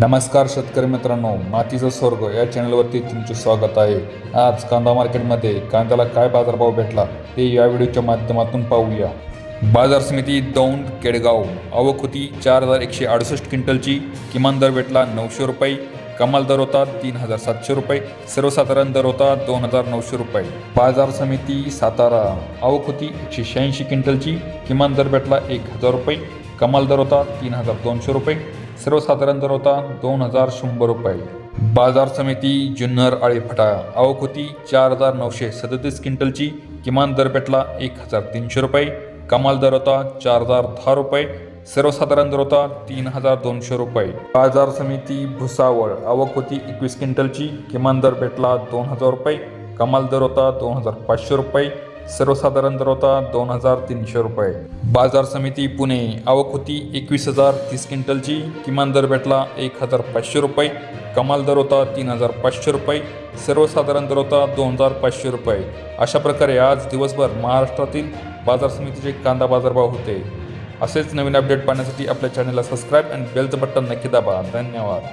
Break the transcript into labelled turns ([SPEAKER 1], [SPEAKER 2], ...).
[SPEAKER 1] नमस्कार शेतकरी मित्रांनो मातीचा स्वर्ग या चॅनलवरती तुमचे स्वागत आहे. आज कांदा मार्केटमध्ये कांद्याला काय बाजारभाव भेटला ते या व्हिडिओच्या माध्यमातून पाहूया. बाजार समिती दौंड केडगाव. आवक होती चार हजार एकशे अडुसष्ट क्विंटलची. किमान दर भेटला नऊशे रुपये. कमाल दर होता तीन हजार सातशे रुपये. सर्वसाधारण दर होता दोन हजार नऊशे रुपये. बाजार समिती सातारा. आवक होती एकशे शहाऐंशी क्विंटलची. किमान दर भेटला एक हजार रुपये. कमाल दर होता तीन हजार दोनशे रुपये. सर्वसाधारण दर होता दोन हजार शंभर रुपये. बाजार समिती जुन्नर आळीफटा आवक होती चार हजार नऊशे सदतीस क्विंटलची. किमान दर पेटला एक हजार तीनशे रुपये. कमाल दर होता चार हजार दहा रुपये. सर्वसाधारण दर होता तीन हजार दोनशे रुपये. बाजार समिती भुसावळ आवक होती एकवीस क्विंटलची. किमान दर भेटला दोन हजार रुपये. कमाल दर होता दोन हजार पाचशे रुपये. सर्वसाधारण दर होता दोन हजार तीनशे रुपये. बाजार समिती पुणे आवक होती एकवीस हजार तीस क्विंटलची. किमान दर भेटला एक हजार पाचशे रुपये. कमाल दर होता तीन हजार पाचशे रुपये. सर्वसाधारण दर होता दोन हजार पाचशे रुपये. अशा प्रकारे आज दिवसभर महाराष्ट्रातील बाजार समितीचे कांदा बाजारभाव होते. असेच नवीन अपडेट पाहण्यासाठी आपल्या चॅनलला सबस्क्राईब आणि बेलचं बटन नक्की दाबा. धन्यवाद.